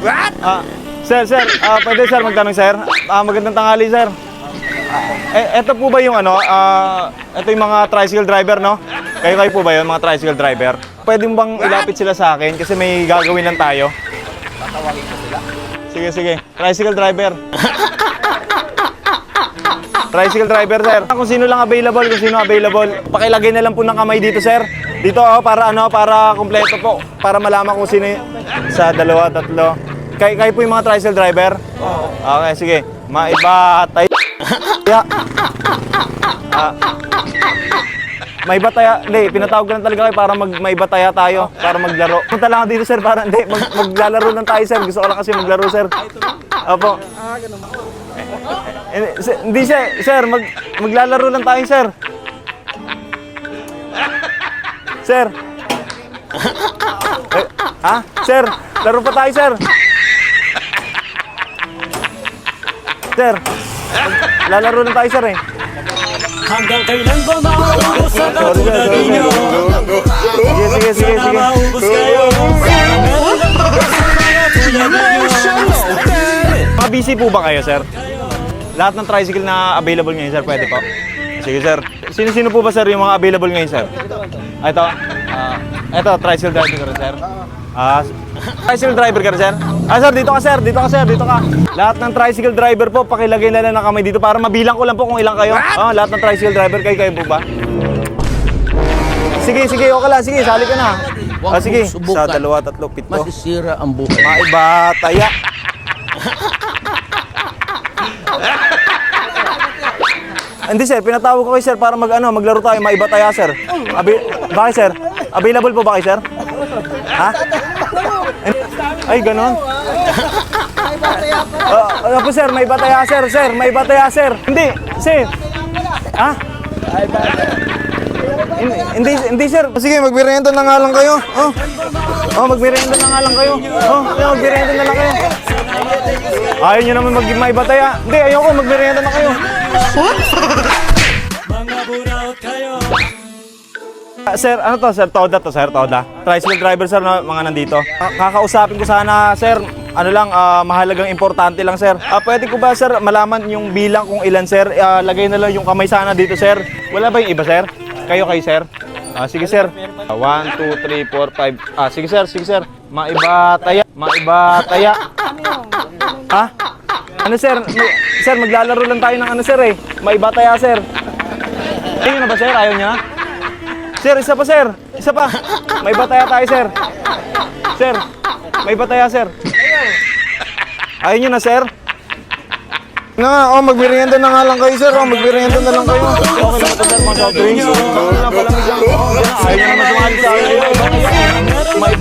What? Ah, sir, sir, ah, pwede sir magtanong sir. Ah, magandang tanghali sir. Eh, eto po ba yung ano, ah, eto yung mga tricycle driver, no? Kayo kayo po ba yun, mga tricycle driver? Pwede mo bang ilapit sila sa akin kasi may gagawin lang tayo? Tatawagin ko sila. Sige, sige. Tricycle driver. Tricycle driver, sir. Kung sino lang available, kung sino available. Pakilagay na lang po ng kamay dito, sir. Dito, oh, para ano, para kumpleto po. Para malaman kung sino y- sa dalawa, tatlo. Kay kayo po yung mga tricycle driver? Oo. Okay, sige. Maibatay. Ya. Ah. May bataya, hindi, pinatawag ko lang talaga kayo para mag may bataya tayo, para maglaro. Punta lang dito sir, para hindi, mag, maglalaro lang tayo sir. Gusto ko lang kasi maglaro sir. Opo. Eh, sir, Hindi sir, sir, mag, maglalaro lang tayo sir. Sir. Eh, ha? Sir, laro pa tayo sir. Sir, lalaro lang tayo sir eh. Hanggang kailan ba maubos ang katulad sorry, ninyo? Sige, sige, sige, sige. maubos kayo busy po ba kayo, sir? Lahat ng tricycle na available ngayon, sir, pwede po? Sige, sir. Sino-sino po ba, sir, yung mga available ngayon, sir? Ah, Ito, ah, ito, tricycle driver ka rin, sir. Ah, tricycle driver ka rin, sir? Ah, sir, dito ka, sir. Dito ka, sir. Dito ka. Lahat ng tricycle driver po, pakilagay na lang ng kamay dito para mabilang ko lang po kung ilang kayo. Ah, lahat ng tricycle driver, kayo kayo po ba? Sige, sige, okay lang. Sige, sali ka na. Ah, sige. Sa dalawa, tatlo, pito. Masisira ang buhay. Maiba, taya. Hindi sir, pinatawag ko kay sir para mag ano, maglaro tayo, maiba taya sir. Abi bakit sir? Available po ba kay sir? Ha? Ay, ganon. Ah, ano po sir, may bataya sir, sir, may bataya sir. Hindi, sir. Ha? Hindi, hindi, hindi sir. Sige, magmerienda na nga lang kayo. Oh. Oh, magmerienda na nga lang kayo. Oh, yeah, magmerienda na lang kayo. Ayaw nyo naman mag may bataya. Hindi, ayoko, magmerienda na kayo. Ah, sir, ano to, sir? Toda to, sir, Toda. Tricycle driver, sir, na mga nandito. Ah, kakausapin ko sana, sir, ano lang, ah, mahalagang importante lang, sir. Ah, pwede ko ba, sir, malaman yung bilang kung ilan, sir? Ah, lagay na lang yung kamay sana dito, sir. Wala ba yung iba, sir? Kayo kayo, sir? Ah, sige, sir. 1, 2, 3, 4, 5. Ah, sige, sir, sige, sir. Maiba taya, maiba taya. Ha? Ano, sir? Sir, maglalaro lang tayo ng ano, sir, eh. Maiba taya, sir. Ayun na ba, sir? Ayaw niya? Sir, isa pa, sir. Isa pa. May bataya tayo, sir. Sir, may bataya, sir. Ayaw nyo na, sir? Nga nga, oh, magmerienda na nga lang kayo, sir. Oh, magmerienda na lang kayo. Okay lang ito, sir, mga soft drinks. Oo, na lang. Yan. Ayaw nyo naman sumali sa akin. May